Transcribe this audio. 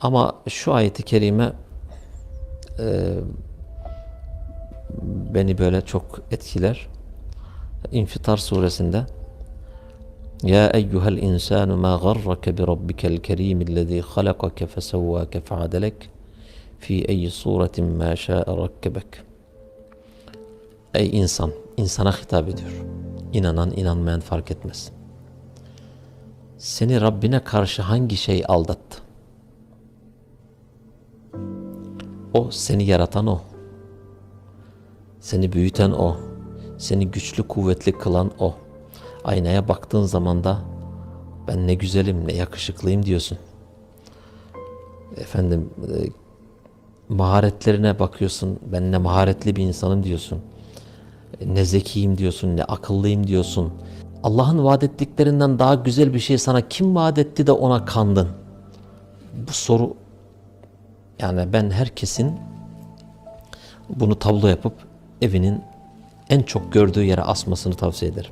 Ama şu ayeti kerime e, beni böyle çok etkiler. İnfitar suresinde Ya eyyuhel insanu ma garrake bi rabbikel kerimillezî halakake fesevvâke feadelek fi eyyi suretin ma şâ'e rakkebek Ey insan, insana hitap ediyor. İnanan inanmayan fark etmez. Seni Rabbine karşı hangi şey aldattı? O seni yaratan o. Seni büyüten o. Seni güçlü kuvvetli kılan o. Aynaya baktığın zaman da ben ne güzelim ne yakışıklıyım diyorsun. Efendim e, maharetlerine bakıyorsun. Ben ne maharetli bir insanım diyorsun. E, Ne zekiyim diyorsun, ne akıllıyım diyorsun. Allah'ın vaat ettiklerinden daha güzel bir şey sana kim vaat etti de ona kandın? Bu soru yani ben herkesin bunu tablo yapıp evinin en çok gördüğü yere asmasını tavsiye ederim.